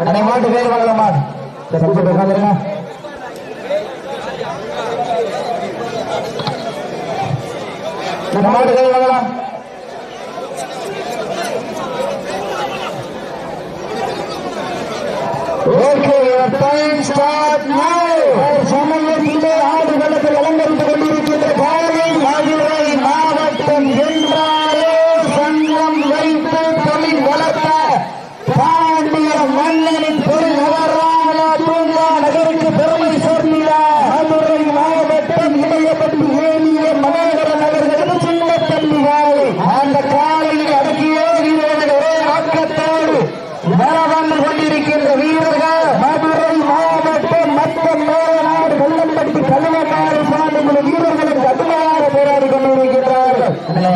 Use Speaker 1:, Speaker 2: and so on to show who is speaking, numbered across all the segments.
Speaker 1: வளமா மாட்டு பேர் வளமா சரி உட்காந்துருங்க இந்த மாட்டு பேர் வளலாம் ஓகே டைம் ஸ்டார்ட் இந்த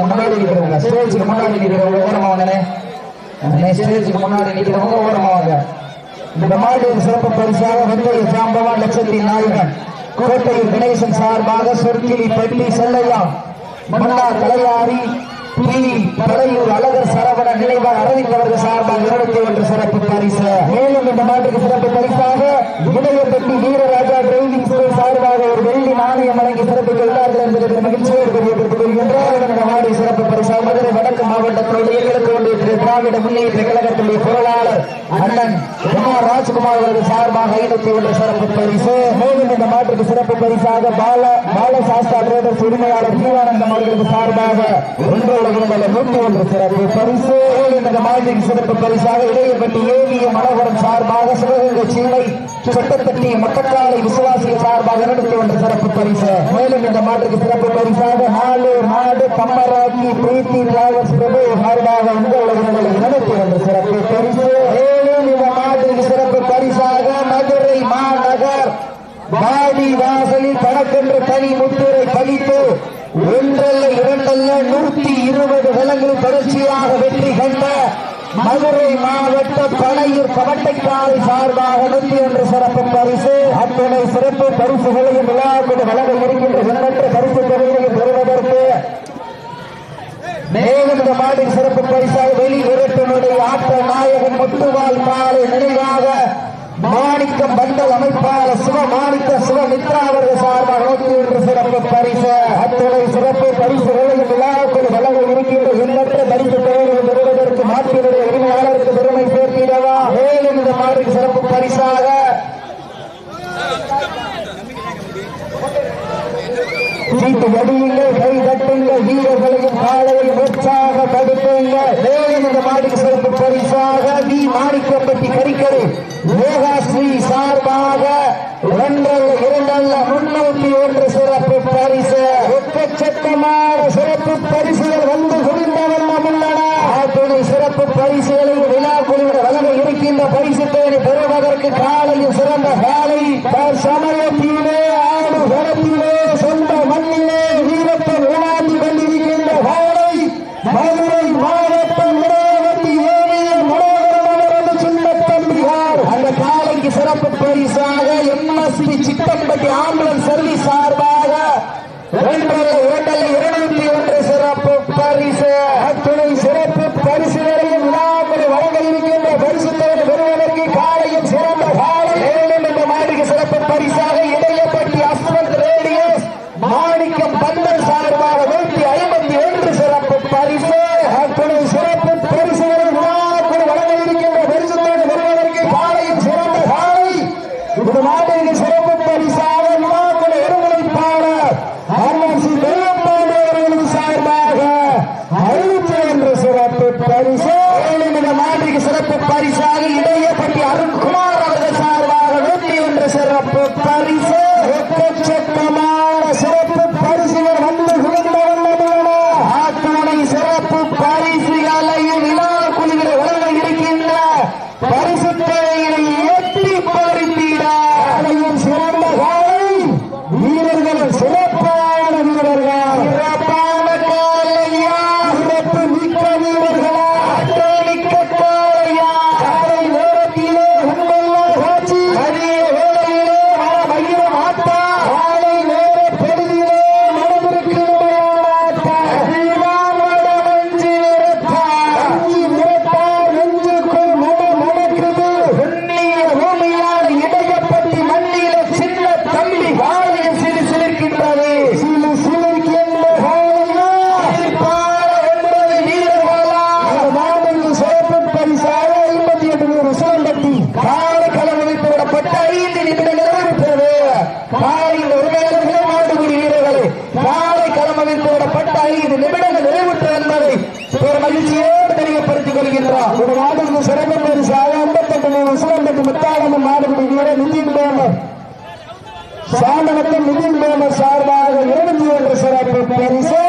Speaker 1: முன்னாடி இருக்கிறவங்க ஸ்டேஜுக்கு முன்னாடி இருக்கிறவங்க ஓரமாவங்கனே ஸ்டேஜுக்கு முன்னாடி நிற்கிறவங்க ஓரமாவாங்க இந்த மாநில சிறப்பு பரிசாக வெங்கைய சாம்பவா லட்சத்தி நாயகன் கோட்டையில் கணேசன் சார்பாக சொற்கிளி பள்ளி செல்லையா மன்னார் தலையாரி பி படையூர் அழகர் சரவண நினைவாக அரவிந்த் அவர்கள் சார்பாக இருபத்தி ஒன்று சிறப்பு பரிசு. மேலும் இந்த மாட்டுக்கு சிறப்பு பரிசாக இடையப்பட்டி வீரராஜா டிரைவிங் ஸ்கூல் சார்பாக ஒரு வெள்ளி நாணயம் வழங்கி சிறப்பித்துள்ளார்கள் என்பதற்கு மகிழ்ச்சியோடு தெரியப்படுத்திக் கொள்கின்றோம் இந்த மாடி சிறப்பு பரிசாக மதுரை வடக்கு மாவட்டத்தினுடைய கிழக்கு ஒன்றிய திராவிட முன்னேற்ற கழகத்துடைய பொருளாளர் அண்ணன் குமார் ராஜ்குமார் அவர்கள் சார்பாக ஐநூத்தி ஒன்று சிறப்பு பரிசு. மேலும் இந்த மாற்றுக்கு சிறப்பு பரிசாக பால பாலசாஸ்தா டிரேடர்ஸ் உரிமையாளர் ஜீவானந்தம் அவர்களுக்கு சார்பாக ஒன்று உலகில் நூற்றி ஒன்று சிறப்பு பரிசு. மேலும் இந்த மாற்றுக்கு சிறப்பு பரிசாக இடையப்பட்டி ஏவிய மனோகரம் சார்பாக சிவகங்கை சீலை சட்டத்தட்டி மொட்டக்காலை விசுவாசிகள் சார்பாக இருநூத்தி ஒன்று சிறப்பு பரிசு மேலும் இந்த மாட்டுக்கு சிறப்பு பரிசாக நாலு மாடு கம்மராக்கி பிரீத்தி டிராவல்ஸ் பிரபு சார்பாக இந்த உலகில் ஒன்று சிறப்பு பரிசு மேலும் இந்த மாட்டுக்கு சிறப்பு பரிசாக மதுரை மாநகர் பாடி வாசலில் தனக்கென்று தனி முத்துரை பதித்து ஒன்றல்ல இரண்டல்ல நூத்தி இருபது விலங்குகள் தொடர்ச்சியாக வெற்றி கண்ட மதுரை மாவட்ட பழையூர் கவட்டைக்காலை சார்பாக நூத்தி ஒன்று சிறப்பு பரிசு அத்துணை சிறப்பு பரிசுகளையும் விழாக்கள் வழங்க இருக்கின்ற எண்ணற்ற பரிசு தொகைகளையும் பெறுவதற்கு மேலும் இந்த மாடின் சிறப்பு பரிசாக வெளியுறத்தினுடைய விரட்டினுடைய ஆட்ட நாயகன் முத்துவால் பாலை நினைவாக மாணிக்கம் பந்தல் அமைப்பாளர் சிவ மாணிக்க சிவ மித்ரா அவர்கள் சார்பாக நூற்றி ஒன்று சிறப்பு பரிசு அத்துணை சிறப்பு பரிசுகளையும் விழாக்கள் வழங்க இருக்கின்ற எண்ணற்ற பரிசு தொகைகளை பெறுவதற்கு மாற்றினுடைய உரிமையாளருக்கு பெருமை சேர்த்திடவா மேலும் இந்த மாடின் சிறப்பு பரிசாக சீட்டு வடியுங்கள் கை தட்டுங்கள் வீரர்களையும் காலையில் உற்சாகப்படுத்துங்கள் மேலும் இந்த மாடிக்கு சிறப்பு பரிசாக வி மாணிக்கப்பட்டி கரிக்கரை யோகாஸ்ரீ சார்பாக ஒன்றல்ல இரண்டல்ல முன்னூத்தி ஒன்று சிறப்பு பரிசு. எக்கச்சக்கமான சிறப்பு பரிசுகள் வந்து குவிந்த வண்ணம் சிறப்பு பரிசு. Gracias. இந்த மாட்டிற்கு சிறப்பு பரிசாக இடையப்பட்டி அருண்குமார் மகிழ்ச்சியோடு தெரியப்படுத்திக் கொள்கின்றார். ஒரு நாடுக்கு சிறப்பு பரிசு ஐம்பத்தெட்டு சிலம்பட்டு முத்தாளம் மாடுபடி வீரர் நிதின் மேமர் சாந்தனத்தில் நிதின் மேமர் சார்பாக இருபத்தி ஒன்று சிறப்பு பரிசு.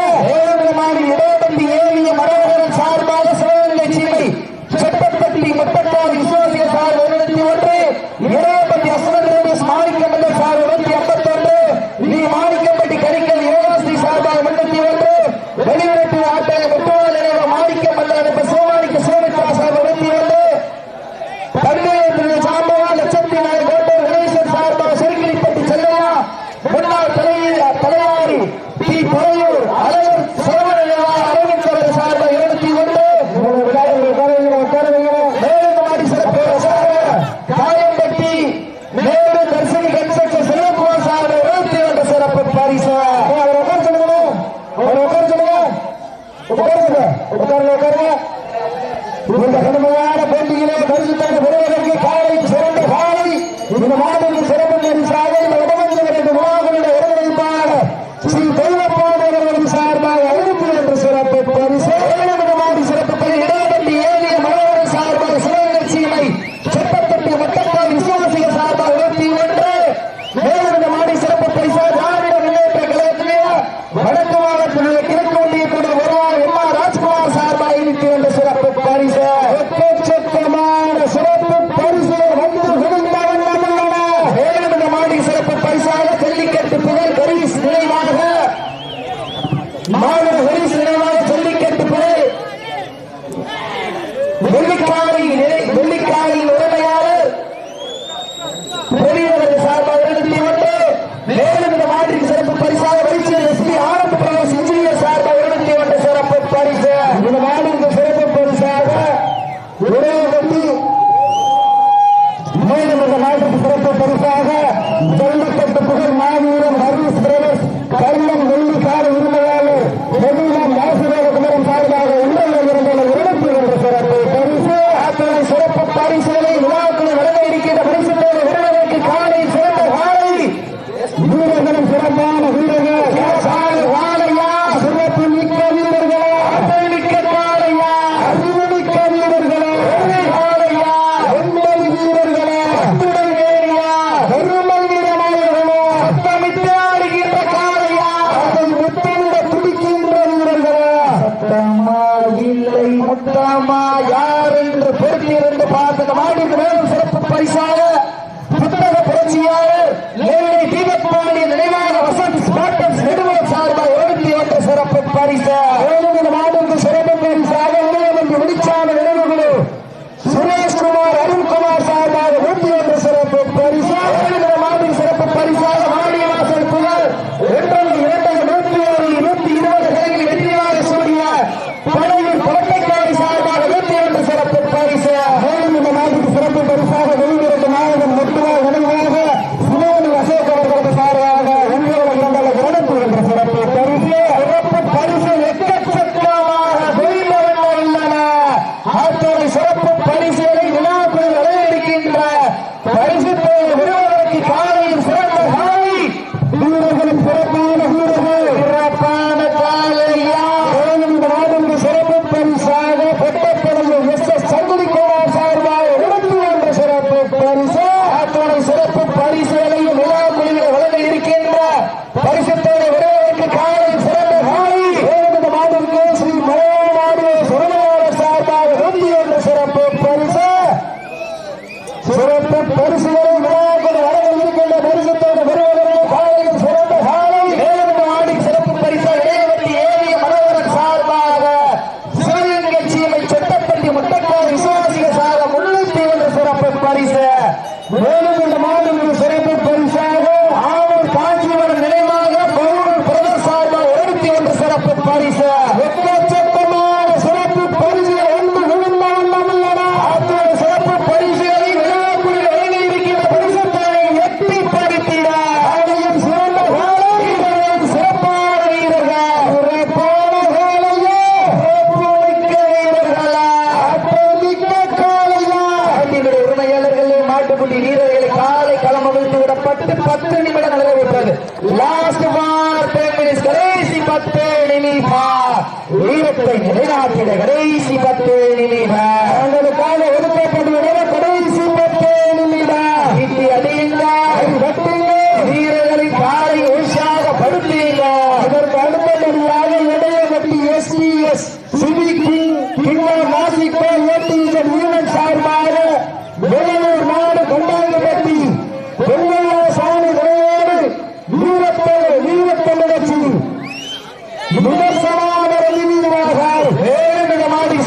Speaker 1: நாட்டுக்குடி வீரர்களை காலை களம் அமைத்து விடப்பட்டு பத்து நிமிடம் நிறைவேற்றது லாஸ்ட் பார் டென் மினிட்ஸ் கடைசி பத்து நிமிடம். வீரத்தை நிலைநாட்டிட கடைசி பத்து நிமிடம். அவங்களுக்காக ஒதுக்கப்பட்டு விட கடைசி பத்து நிமிடம். இட்டி அடியுங்கள். வெட்டுங்கள் வீரர்களை காலை உற்சாகப்படுத்தியுங்கள் அதற்கு அடுத்தபடியாக இடைய வெட்டி எஸ் பி எஸ் சிவி கிங்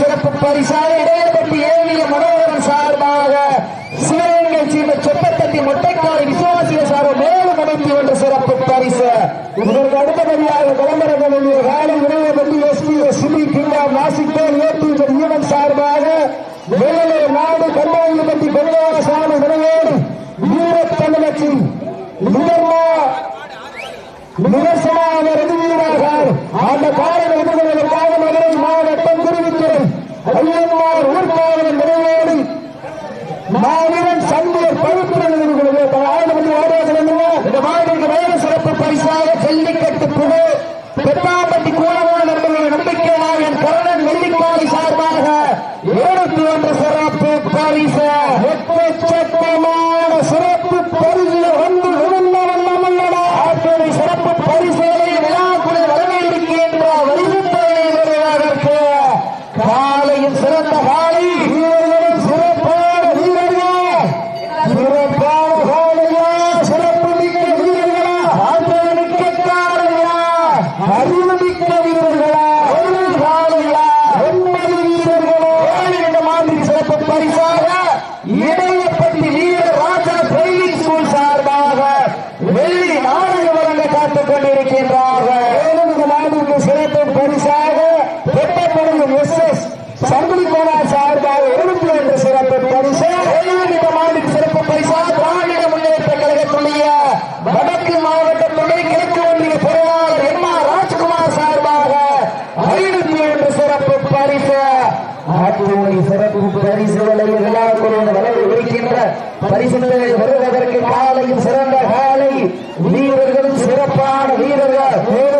Speaker 1: சிறப்பு பரிசாக இடையப்பட்டு சார்பாக சிவகங்கை சீன சொப்பத்தட்டி மொட்டைக்காரி விசுவாசிய சார்பு சிறப்பு பரிசு. இதற்கு அடுத்தபடியாக விளம்பரங்களில் காலை விரைவு பற்றி எஸ்பி சிமி கிண்டார் நாசிக் ஈவன் சார்பாக வேலூர் நாடு கண்ணாயிரப்பட்டி பெருமாள் சாமி நிலையோடு வீரத்தமிழச்சின் இந்த அந்த காரணம் எதிர்கொள்வதற்காக மதுரை மாவட்டம் குருவித்துறை ஐயன்மார் ஊர்காவலன் நிறைவேறி மாவட்ட பரிச ஆட்டுவோடி சிறப்பு பரிசு விலைகளால் குறைந்த வளர்வு இருக்கின்ற பரிசுத்தனை வருவதற்கு காலையும் சிறந்த காலை. வீரர்களும் சிறப்பான வீரர்கள்.